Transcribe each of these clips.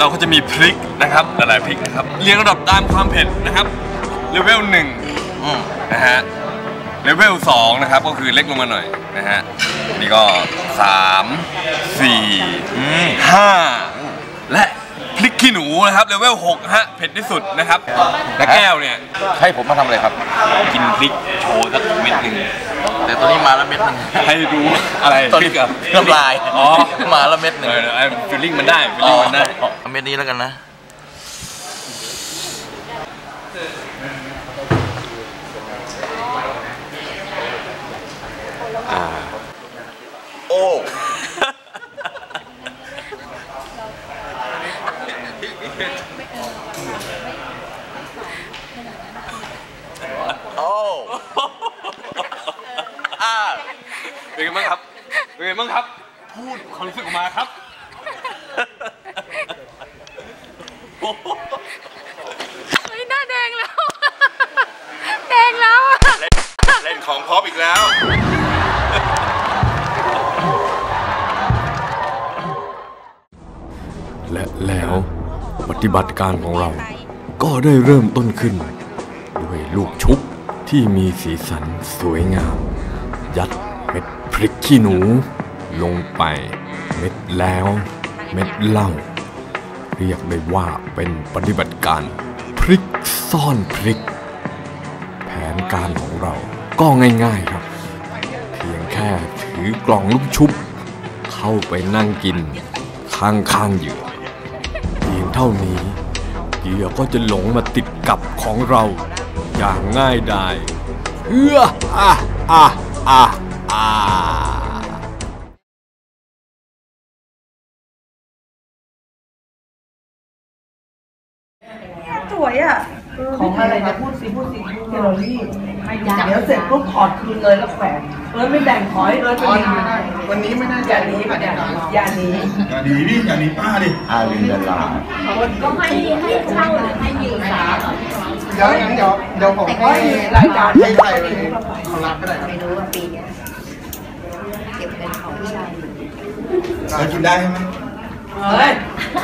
เราก็จะมีพริกนะครับหลายๆพริกนะครับเรียงระดับตามความเผ็ดนะครับเลเวลหนึ่งอืมนะฮะเลเวลสองนะครับก็คือเล็กลงมาหน่อยนะฮะนี่ก็สามสี่อืมห้าและพริกขี้หนูนะครับเลเวลหกฮะเผ็ดที่สุดนะครับและแก้วเนี่ยให้ผมมาทำอะไรครับ กินพริกโชว์สักเม็ดหนึ่งแต่ตัวนี้มาแล้วเม็ดหนึงให้ดูอะไรตอนพรินี้กอะน้ำลายอ๋อมาแล้วเม็ดหเอนึ่งอไอ้ฟิลลิ่งมันได้ฟิลลิ่งมันได้ เอาเม็ดนี้แล้วกันนะโอ้โอ้อ่าเป็นไงบ้างครับเป็นไงบ้างครับ พูดความรู้สึกออกมาครับ เฮ้ยหน้าแดงแล้ว แดงแล้วอะเล่นของพร็อปอีกแล้วและแล้วปฏิบัติการของเราก็ได้เริ่มต้นขึ้น ด้วยลูกชุบที่มีสีสันสวยงาม ยัดเม็ดพริกขี้หนู ลงไป เม็ดแล้ว เม็ดเหล้า เรียกได้ว่าเป็นปฏิบัติการพริกซ่อนพริก แผนการของเราก็ง่ายๆครับ เพียงแค่ถือกล่องลูกชุบ เข้าไปนั่งกินข้างๆเหยื่อเพียงเท่านี้เหยื่อก็จะหลงมาติดกับของเราอย่างง่ายดายเอื้ออะอะอะอะ สวยอะของอะไรนะพูดสิพูดสิเทโรลี่เดี๋ยวเสร็จปุ๊บถอดคืนเลยแล้วแขวนเอิร์ธไม่แบ่งขอให้เอิร์ธไปดีวันนี้ไม่น่าอย่าหนีอย่าหนีอย่าหนีอย่าหนีดิอย่าหนีป้าดิอาลินเดลาก็ให้ให้เช่าหรือให้ยืมสาเดี๋ยวงั้นเดี๋ยวเดี๋ยวผมแต่ก็ให้มีรายการให้ใครไปเขารับก็ได้ครับไม่รู้ว่าปีเนี้ยเก็บเป็นของผู้ชายอยู่เรากินได้ใช่ไหมเฮ้ย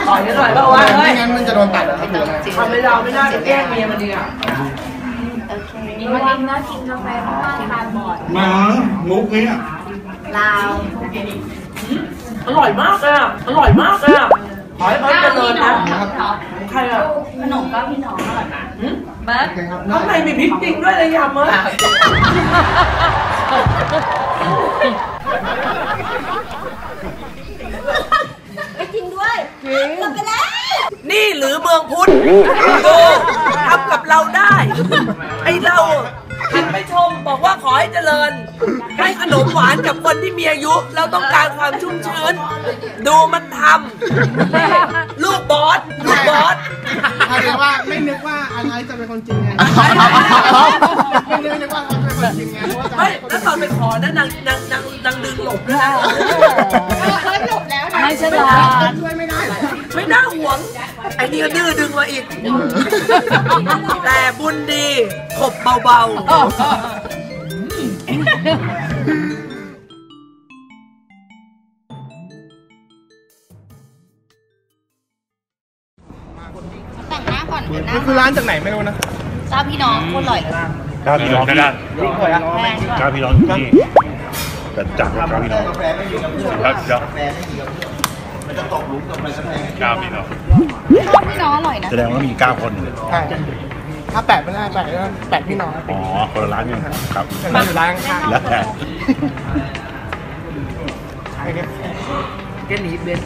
ต่อยกันหน่อยเปล่าวะเฮ้ไม่ยงั้นมันจะโดนตัด ทำไม่เราไม่ได้ไปแกล้งเมียมันดีอะโอเควันนี้นะกินกาแฟข้างล่างทานบอร์ดมามุกเนี้ยลาวอร่อยมากเลยอะอร่อยมากเลยอะขอให้เอิร์ธเจริญนะใครอะขนมก็พี่น้องอร่อยนะหืมเบิร์ดข้างในมีพริกจริงด้วยเลยยำเอิร์ธไปจริงด้วยจริงไปแล้ว นี่หรือเมืองพุทธดูทำกับเราได้ ไอเราหันไปชมบอกว่าขอให้เจริญ ให้ขนมหวานกับคนที่มีอายุ เราต้องการความชุ่มชื้น ดูมันทำลูกบอสลูกบอสถ้าเรียกว่าไม่นึกว่าอะไรจะเป็นคนจริงไงไม่นึกไม่นึกว่าเขาจะเป็นคนจริงไงเพราะว่าไม่แล้วตอนไปขอนะนางนางนางนางดึงหลบด้วยไม่ฉลาดช่วยไม่ได้เหรอ ไม่น่าหวง ไอ้นี่ก็ดื้อดึงมาอีก แต่บุญดีขบเบาๆแต่งหน้าก่อนเดี๋ยวหน้านี่คือร้านจากไหนไม่รู้นะเจ้าพี่น้องโคตรอร่อยเลยเก้าพี่น้องที่นี่สวยอะแพงด้วยเก้าพี่น้องที่นี่แต่จา กเก้าพี่น้องครับเดี๋ยวเก้าพี่น้องชอบพี่น้องอร่อยนะแสดงว่ามีเก้าคนใช่ถ้าแปะไม่ได้แปะก็แปะพี่น้องอ๋อ คนละร้านกันครับมันอยู่ร้านข้างแล้วแต่ไอ้เนี่ยแกหนีเบน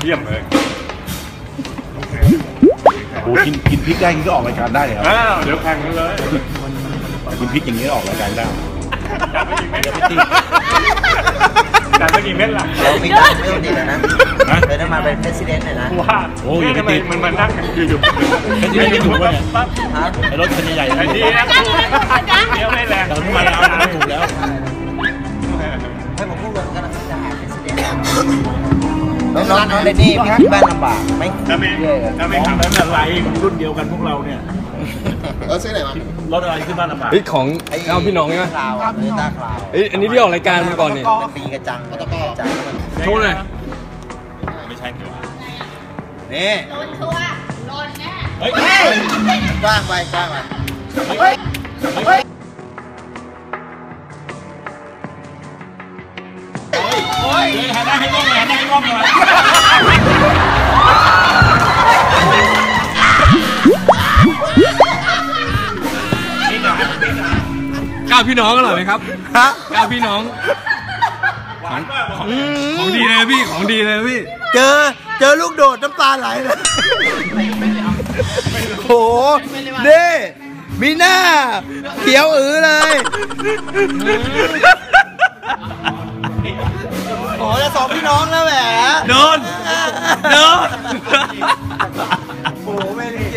เยี่ยมเลยโอ้กินกินพริกได้กินก็ออกรายการได้ครับอ้าวเดี๋ยวแข่งกันเลยกินพริกอย่างนี้ออกรายการได้แต่ไม่ กี่เม็ดล่ะเรามีการเลือกดีนะนะนะเลยได้มาเป็นประธานเลยนะว่าโอ้ยอย่าไปทำไมติดมันมานั่งกันอยู่ๆไอ้ที่ไม่ถูกวะเนี่ยปั๊บฮะไอ้รถคันใหญ่ๆไอ้นะดีนะ น้องน้องน้องเรนนี่พี่ที่บ้านลำบากไหมถ้าไม่ถ้าไม่ขขัอบงนั้นอะไรรุ่นเดียวกันพวกเราเนี่ยเออซื้อไหนมารถอะไรขึ้นบ้านลำบากเฮ้ยของเอาพี่น้องใช่ไหมคลาวอะหรือตาคลาวเอ้ยอันนี้ที่ออกรายการมาก่อนนี่เป็นปีกระจังกระจังแล้วมันโชว์หน่อยไม่ใช่เดี๋ยวโนี่โดนชัวร์โดนแน่เฮ้ยกว้างไปกว้างไป ก้าวพี่น้องอร่อยไหมครับฮะก้าวพี่น้องของของดีเลยพี่ของดีเลยพี่ เจอเจอลูกโดดน้ำตาไหลเลยโหนี่มีหน้าเขียวอือเลย จะสองพี่น้องแล้วแหม โดน โดน โอ้ไม่ดี